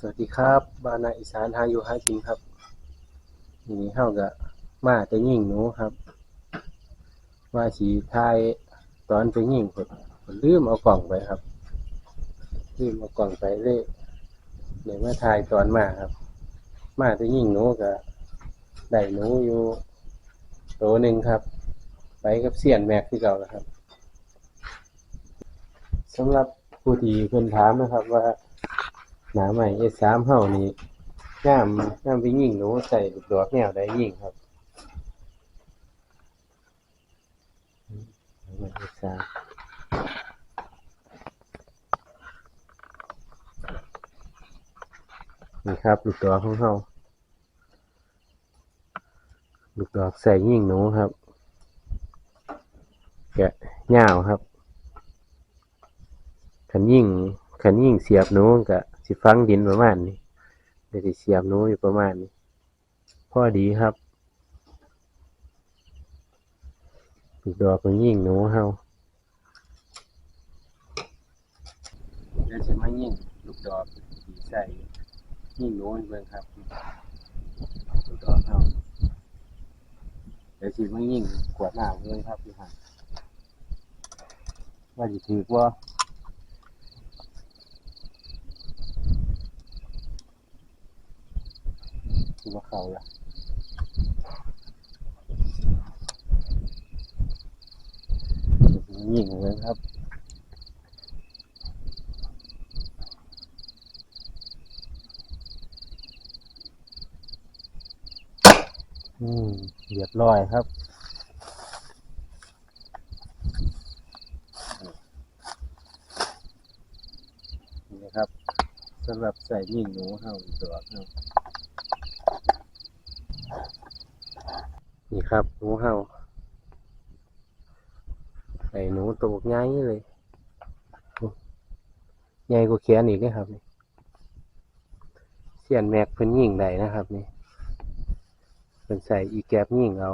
สวัสดีครับบ้านนาอีสานหาอยู่หากินครับทีนี้เฮาก็มาแต่ยิงหนูครับ ว่าสิถ่ายตอนไปยิงเพิ่นเพิ่นลืมเอากล่องไปครับลืมเอากล่องไปเลยเลยมาถ่ายตอนมาครับ มาแต่ยิงหนูก็ได้หนูอยู่โตหนึ่งครับ ไปกับเสียนแม็กที่เก่าแล้วครับสำหรับผู้ที่เพิ่นถามนะครับว่า หนาใหม่ S3 เฮานี่งามงามไปยิงหนูใส่ลูกดอกแนวใดยิงครับหนาใหม่ S3 นี่ครับลูกดอกของเฮาลูกดอกใส่ยิงหนูครับ แกะยาวครับขันยิงขันยิงเสียบหนูก็ สิฟังดินประมาณนี้เดี๋ยวสิเสียบนู้อยู่ประมาณนี้พอดีครับลูกดอกของยิงหนูเฮาเดี๋ยวจะมายิ่งลูกดอกสีใส่ยิงหนูให้เบิ่งครับลูกดอกเฮาเดี๋ยวสิมายิ่งกวดน้ำเบิ่งครับพี่ฮันว่าสิถือว่า คิดว่าเขาละยิงเลยครับอืมเรียบร้อยครับนี่ครับสำหรับใส่ยิงหนูเห่าตัวเห่า ครับหนูเห่าใส่หนูตัวใหญ่เลยใหญ่กว่าแขนอีกนะครับนี่เสียนแม็กเพิ่นยิงได้นะครับ นี่เพิ่นใส่อีแกบยิงเอา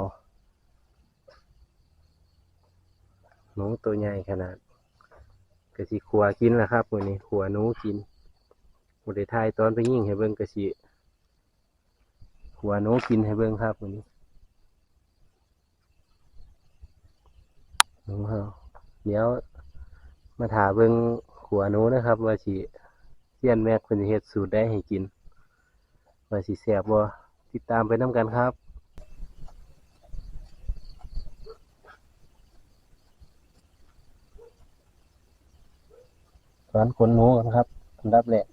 หนูตัวใหญ่ขนาดกะสิขัวกินล่ะครับวันนี้ขัวหนูกินบ่ได้ทายตอนไปยิงให้เบิ่งกะสิขัวหนูกินให้เบิ่งครับวันนี้ หนูเฮาเดี๋ยวมาถาเบิ่งขัวหนูนะครับ ว่าสิเซียนแม็กเพิ่นสิเฮ็ดสูตรได้ให้กิน ว่าสิแซ่บบ่ติดตามไปนํกันครับสอนขนหนูกันครับอันดับแรก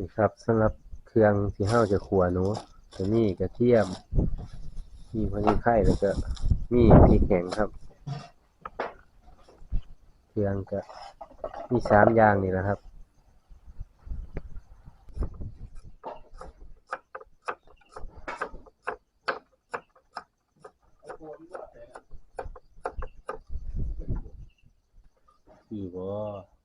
นี่ ครับสำหรับเครื่องที่เฮาจะขัวหนูจะมีกระเทียม มีพริกไข่แล้วก็มีพริกแห้งครับ เครื่องก็มีสามอย่างนี่แหละครับอีบ่นี่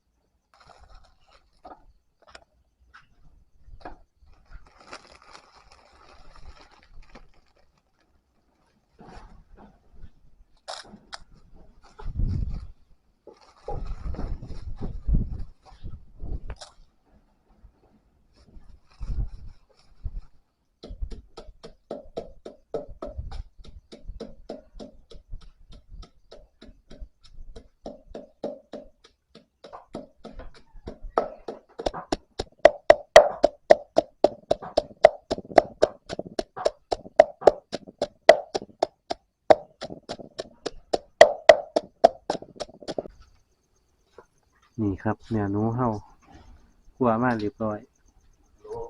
ครับเนื้อหนูเฮาขัวมาเรียบร้อย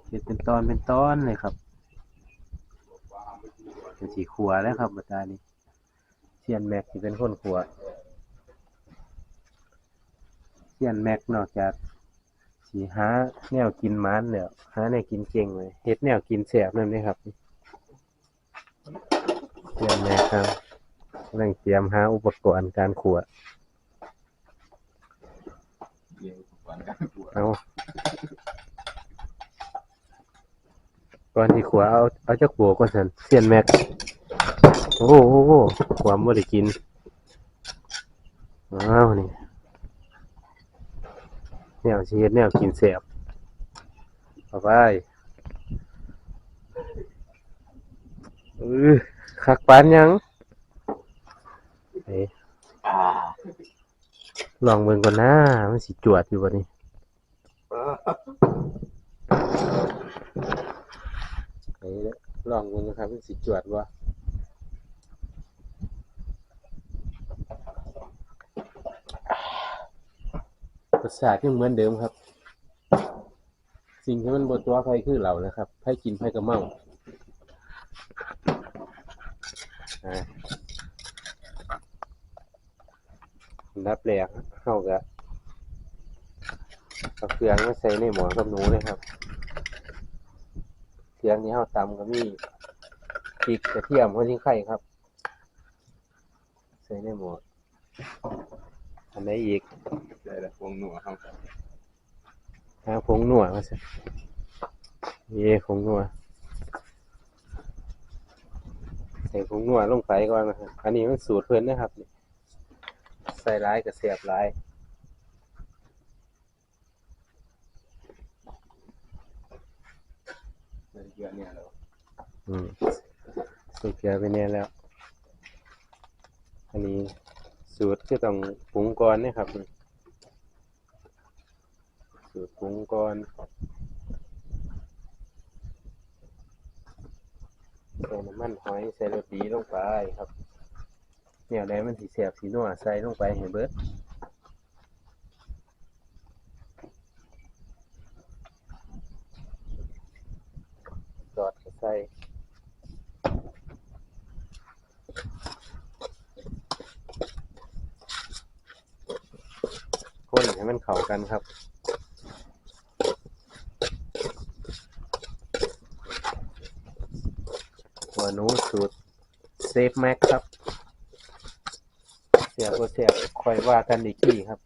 เห็ดเป็นตอนเป็นตอนเลยครับเป็นสีขัวแล้วครับบรรดานี้เซียนแม็กที่เป็นคนขัวเซียนแม็กนอกจากสีหาแนวกินมันแล้วหาแนวกินเก่งเลยเฮ็ดแนวกินแสบนั่นนี่ครับเซียนแม็กครับกำลังเตรียมหาอุปกรณ์การขัว เรียนกรณ์การปวเอาก่อนที่ขัวเอาเอาจักบัวก่อนสันเซียนแม็ก โอ้โหโอ้โหความบ่าได้กิน อ้าวนี่แนวสิเฮ็ดแนวกินแสบเอาไปเออคักปานยังเอ้ ลองเบิ่งก่อนนะมันสิจวดอยู่บ่นี่ไปลองดูนะครับเป็นสิจวดว่าประสาทยังเหมือนเดิมครับ สิ่งที่มันบตัวไฟคือเรานะครับไฟกินไฟกระเมาอ่าอัน ดับแรกเข้ากะเอาเครื่องมาใส่ในหมอกับหนูเลยครับเครื่องนี้เฮาตำก็มีพริกกระเทียมหัวชิงไข่ครับ ใส่ในหม้ออันไหนอีกได้แล้ววงหนัวครับหาผงนัวมาสิเย่ผงนัวใส่ผงนัวลงไปก่อนนะครับอันนี้มันสูตรเพิ่นนะครับนี่ ใส่ร้ายกับเสียบร้ายได้เยอะเนี่ยแล้วอืมสูตรเกลือไปเนี่ยแล้ว อันนี้สูตรคือต้องปรุงก่อนนะครับนี่สูตรปรุงก่อนใส่น้ำมันหอยใส่รสดีลงไปครับ เนี่ยได้มันสีแสบสีนัวใส่ลงไปให้เบิดจอดใส่คนให้มันเข้ากันครับหัวนูสูตรเซฟแม็กครับ เสียบก็เสียบคอยว่ากันอีกทีครับ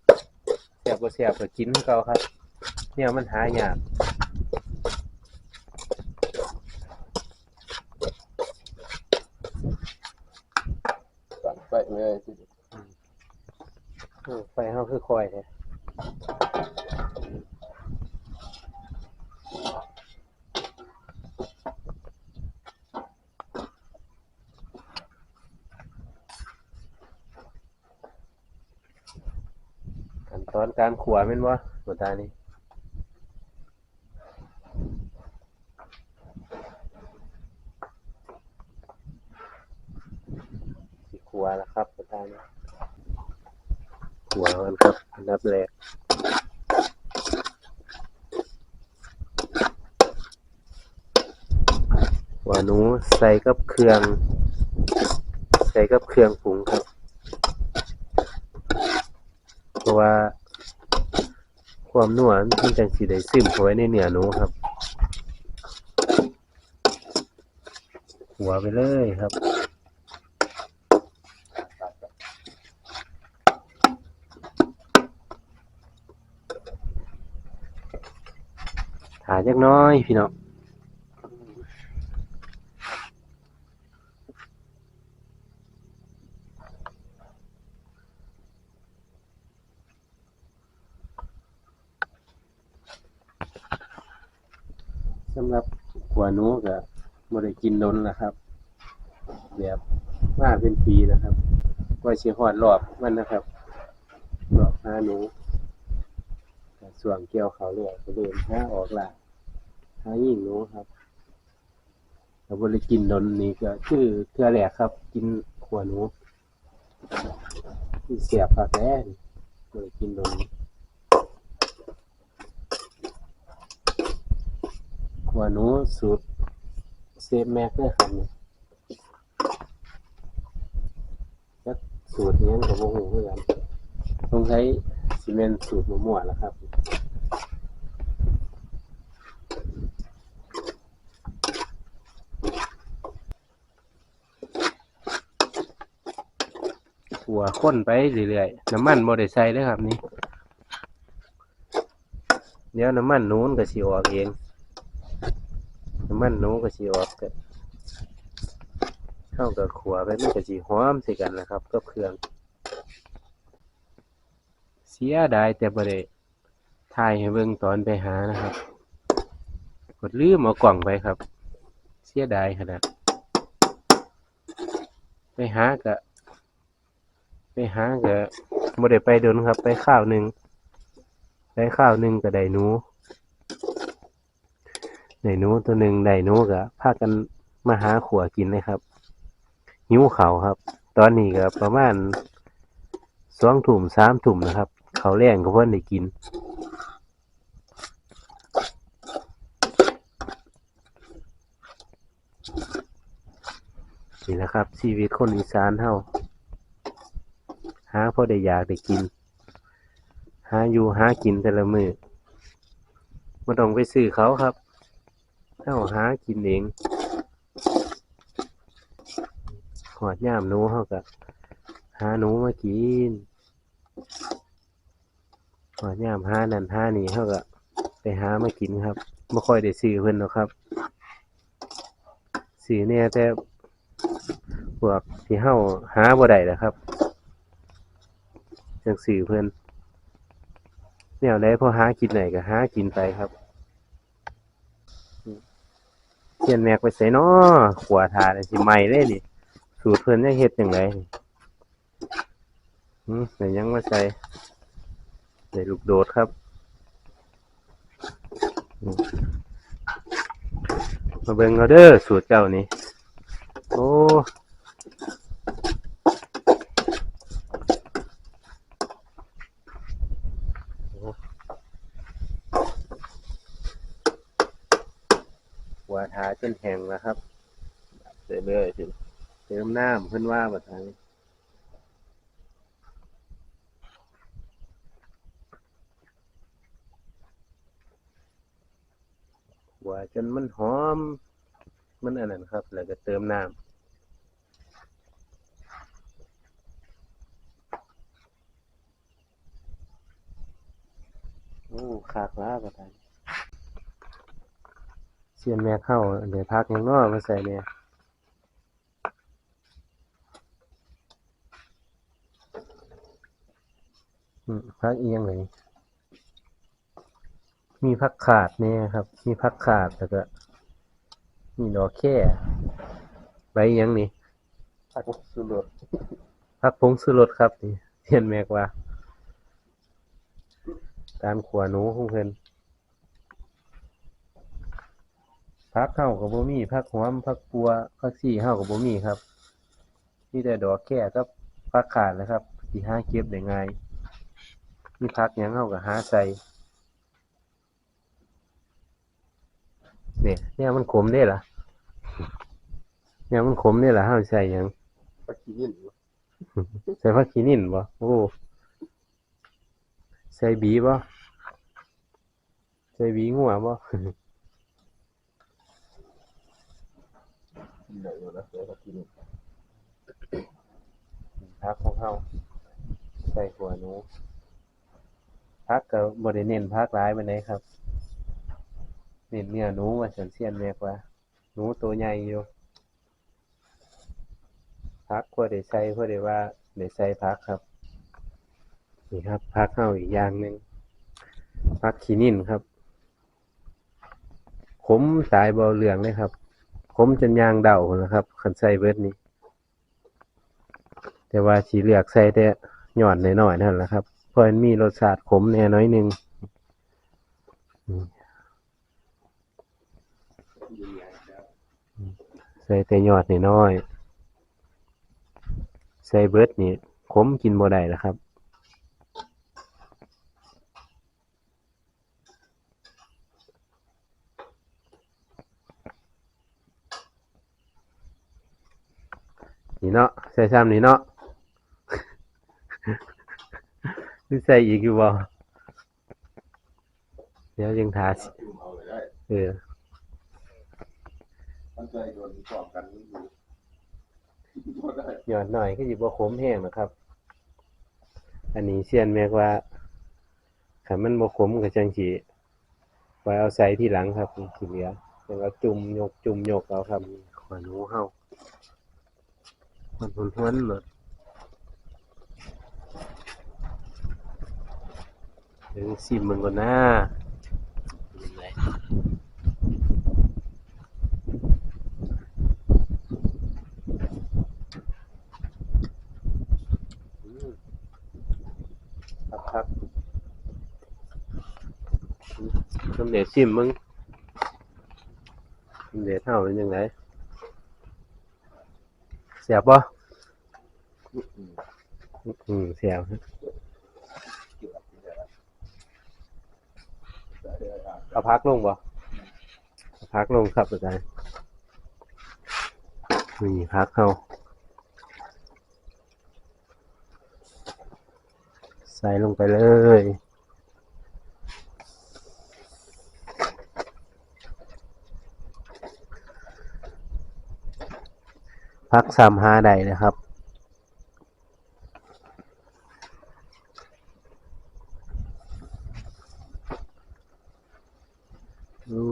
เสียบก็เสียบก็กินคือเก่าครับ เนี่ยมันหายากตัดไปเลยที่เออไฟเฮาคือคอยแท้ อนการขัวแม่นบ่ตัวตานี่สิขัวแล้วครับตัวตานี่ขัวกันครับอันดับแรกหัวหนูใส่กับเครื่อง ใส่กับเครื่องปรุงครับ เพราะว่า ความนัวมันจังสีได้ซึมเข้าไว้ในเนื้อหนูครับ หัวไปเลยครับถาจักน้อยพี่น้องสำหรับหัวหนูก็บ่ได้ กินดนแล้วครับ แบบมาเป็นปีแล้วครับว่าสิฮอดรอบมันนะครับรอบหาหนูส่วงเกี่ยวเขาเรื่อยก็เดินหาออกล่าหายิงหนูครับแล้วบ่ได้กินดนนี่ก็คือเทื่อแรกครับ กินหัวหนูที่เสียบคักแท้นี่บ่ได้กินดนหัวหนูสูตร เซฟแม็กเด้อครับนี่จักสูตรนี้ก็บ่ฮู้คือกันสงสัยสิซีเมนต์สูตรมั่วๆแล้วครับหัวข้นไปเรื่อยๆ น้ำมันบ่ได้ใส่เด้อครับนี่ เดี๋ยวน้ำมันนู้นก็สิออกเอง น้ำมันหนูก็สิออกก็เข้ากับขัวไปมันก็สิหอมใส่กันนะครับกับเครื่อง เสียดายแต่บ่ได้ถ่ายให้เบิ่งตอนไปหานะครับ กดลืมเอากล่องไปครับ เสียดายขนาดไปหากะไปหากะบ่ได้ไปโดนครับ ไปข้าวหนึ่งได้ข้าวหนึ่งก็ได้หนู ได้หนูตัวหนึ่งได้หนูก็พากันมาหาขัวกินเลยครับหิวเขาครับ ตอนนี้ก็ประมาณสองถุ่มสามถุ่มนะครับเขาแรงก็เพิ่นได้กินนี่แหละครับ ชีวิตคนอีสานเฮาหาพอได้อยากได้กิน หาอยู่หากินแต่ละมือไม่ต้องไปซื้อเขาครับ เฮาหากินเองหอดย่ามหนูเฮาก็หาหนูมากินหอดย่ามหานั่นหานี่เฮาก็ไปหามากินครับไม่ค่อยได้ซื้อเพิ่นหรอกครับซื้อเนี่ยแต่พวกที่เฮาหาบ่ได้แหละครับจังสื่อเพิ่นแนวใดพอหากินไหนก็หากินไปครับ เขียนแม็กไปใส่น้อขวาทาได้สิใหม่เลยนี่สูตรเพิ่นจะเฮ็ดจังไดนี่หืมแต่ยังมาใส่ใส่ลูกโดดครับมมาเบิ่งเอาเด้อสูตรเจ้านี่โอ้ หัวทาจนแห้งแล้วครับเรื่อยๆสิเติมน้ำเพิ่อนว่าแบบนี้หัวจนมันหอม มันอันนั้นครับ แล้วก็เติมน้ำโอ้ขากล้าประทาน สียนแม่เข้าเดี๋ยวพักยังนอกมาใส่เนี่ยอืมพักเอียงเลยมีพักขาดเนี่ยครับ มีพักขาดแล้วก็มีดอกแค่ใบหยังนี่ผักสุรสพักพงซื้อรถครับนี่เพียนแมกว่าการขวาหนูของเพิ่น พักเข้ากับบ่มีพักหอมพักปัวพักซี่เข้ากับบ่มีครับมีแต่ดอกแค่กับพักขาดนะครับที่หาเก็บได้ง่ายมีพักหยังเข้ากับหาใส่เนี่ยเนี่ยมันขมได้ล่ะเนี่ยมันขมได้ล่ะเฮาใส่หยังผักขี้ยินใส่ผักขี้นิ่นบ่โอ้ใส่บีบ่ใส่บีงัวบ่ เดี๋ยวอยู่แล้วเดี๋ยวผักขี้ยินพักของเฮาใส่หัวหนูพักก็บ่ได้เน้นพักหลายไปานครับเน้นเนื้อหนูว่าสันเซียนแม่กว่าหนูตัวใหญ่อยู่พักพอได้ใส่พอได้ว่าได้ใส่พักครับนี่ครับพักเฮาอีกอย่างหนึ่งพักขีนิ่นครับ ขมสายเบาเหลืองเลยครับ มจนยางเดานะครับคันใส่เบิดนี้ แต่ว่าสีเหลือกใส่แต่หย่อนหน่อยๆนั่นแหละครับเพราะมันมีรสชาติขมแน่น้อยนึงอืมยินใหญ่แล้วใส่แต่ยอดน้อยๆใส่เบิร์ดนี่ขมกินบ่ได้แล้วครับ นี่เนาะใส่ซ้ำนี่เนาะหรือใส่อีกอยู่บ่เดี๋ยวยังทาสิจุ่มเอาเลยได้เออนใจโดนสอบกันนี่อยู่ก็ได้หยอดหน่อยก็อยู่บ่ขมแห้งนะครับ อันนี้เสียนแมกว่าขันมันบ่ขมก็จังสิไว้เอาใส่ที่หลังครับสิเหลือจังเอาจุ่มยกจุ่มยกเอาครับขวานูเฮา มันหวนๆหมดเดี๋ยวซิมมันก่อนนะเป็นไงอืมครับครับอืมสำเร็จซิมมึงสำเร็จเท่าเป็นยังไง สียบปะอืมเสียบฮะเอาพักลงปะเอาพักลงครับอาจารย์นี่พักเข้าใส่ลงไปเลย พักสามห้าใดนะครับ อู้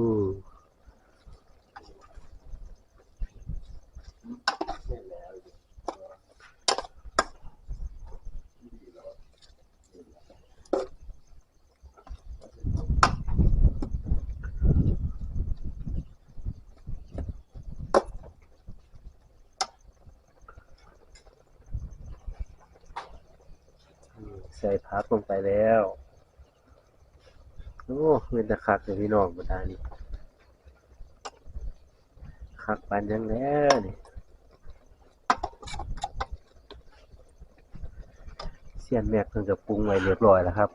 ใส่พักลงไปแล้วโอ้เป็นตะคักเลยพี่น้องบนดานี่คักปานยังแล้วนี่เสียนแม็กเพิ่นก็ปรุงไว้เรียบร้อยแล้วครับ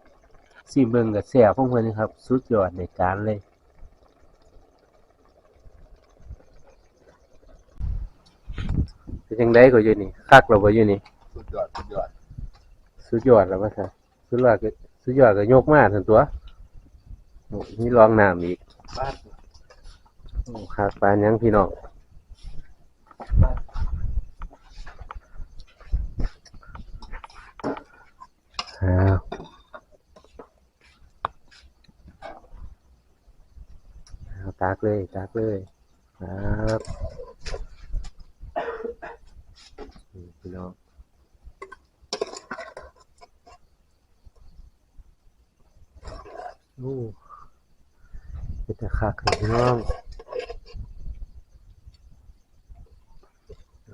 ซีเบิงก็แซ่บของเพิ่นนี่ครับ สุดยอดในการเลยเป็นจังไดก็อยู่นี่คักแล้วบ่อยู่นี่ สุดยอด สุดยอด สุดยอดแล้วว่าซะสุดยอดก็สุดยอดก็ยกมาซั่นตัวโอ้มีรองน้ำอีกบ้านโอ้คักปานยังพี่น้องอ้าวเอาตากเลยตากเลยครับนี่พี่น้องโอ้เป็นตะคักเลย พี่น้อง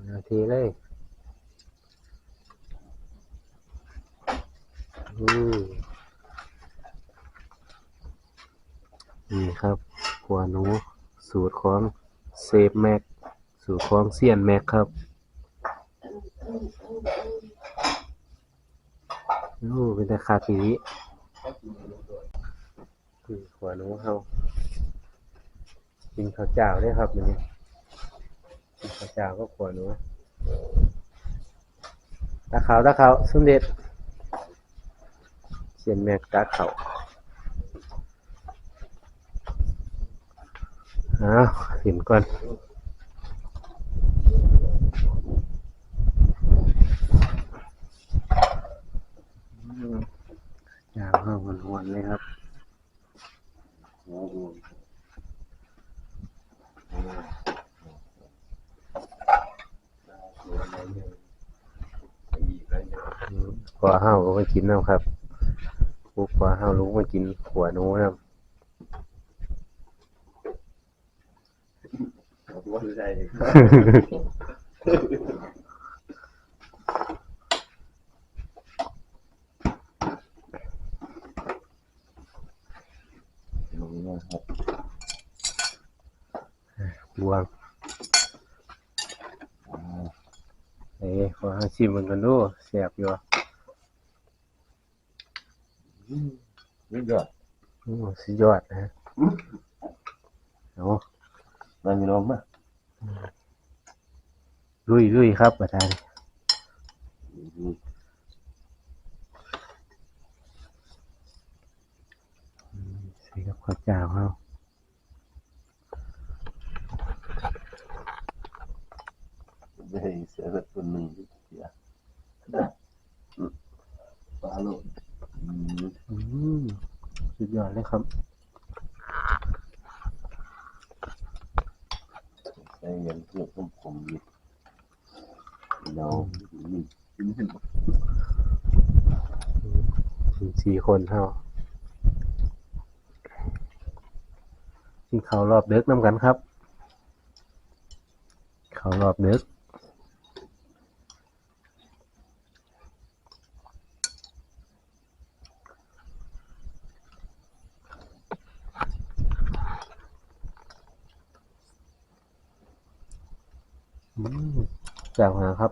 เอาทีเลยอือนี่ครับหัวหนูสูตรของเซฟแม็กสูตรของเซียนแม็กครับโอ้เป็นตะคักอีนี้คือหัวหนูเขา กินข้าวเจ้าได้ครับวันนี้กินข้าวเจ้าก็หัวหนูตาขาวตาขาวสมเด็จเสียนแม็กตาขาวอ้าวหินก่อนยาวเข้าหวนๆเลยครับ โอ้โหอืมขวาห้าวก็มากินน้ำครับปุ๊บขวาห้าวลุกมากินหัวหนูน้ว่าใจำลงนะครับบวงเอ้ยขอให้ชิมมันกันดูแซ่บอยู่ สุดยอดนะโอ้มาอยู่นมป่ะลุยลุยครับประธานใส่กับข้าวเจ้าเขาได้เสียแบบคนหนึ่งเสียปลาโลดอืม สุดยอดเลยครับใช้เงินเพื่อผมผมอยู่เราอืมกินเห็นถึงสี่คนเฮากินข้าวรอบเดึกน้ำกันครับข้าวรอบเดึก อืม จากมาครับ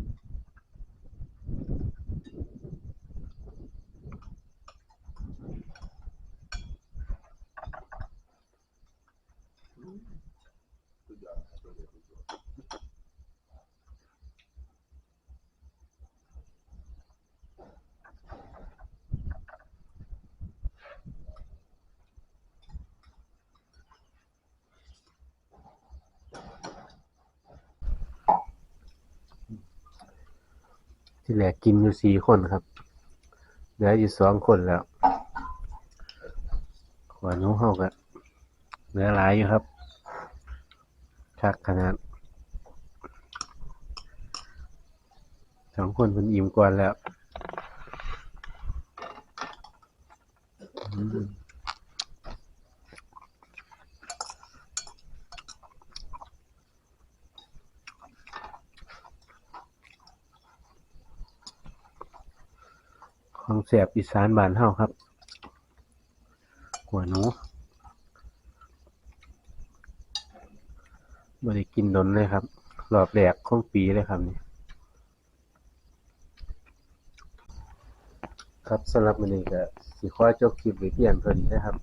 ที่แรกกินอยู่สี่คนครับเหลืออยู่สองคนแล้วขวานุเฮาก็เหลือหลายอยู่ครับชักขนาดสองคนมันอิ่มก่อนแล้วอืมของแสบอีสานบ้านเฮาครับหัวหนูบ่ได้กินดนเลยครับรอบแรกของปีเลยครับนี่ครับสำหรับมื้อนี้ก็สิขอจบคลิปไว้เพียงเท่านี้นะครับ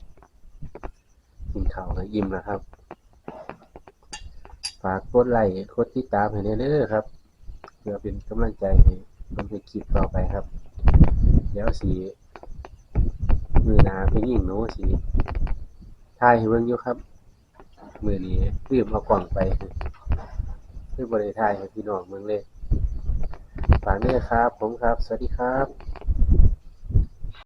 กินข้าวก็อิ่มแล้วครับ ฝากกดไลค์กดติดตามให้แน่เด้อครับ เพื่อเป็นกำลังใจให้ผมเฮ็ดคลิปต่อไปครับ ดี๋ยวสีมือนาไปยิงโน้สีทายให้เบิ่งอยู่ครับ มือนี้ลืมเอากล่องไปคือบ่ได้ถ่ายให้พี่น้องเมืองเลยฝากด้วยครับ ผมครับ สวัสดีครับ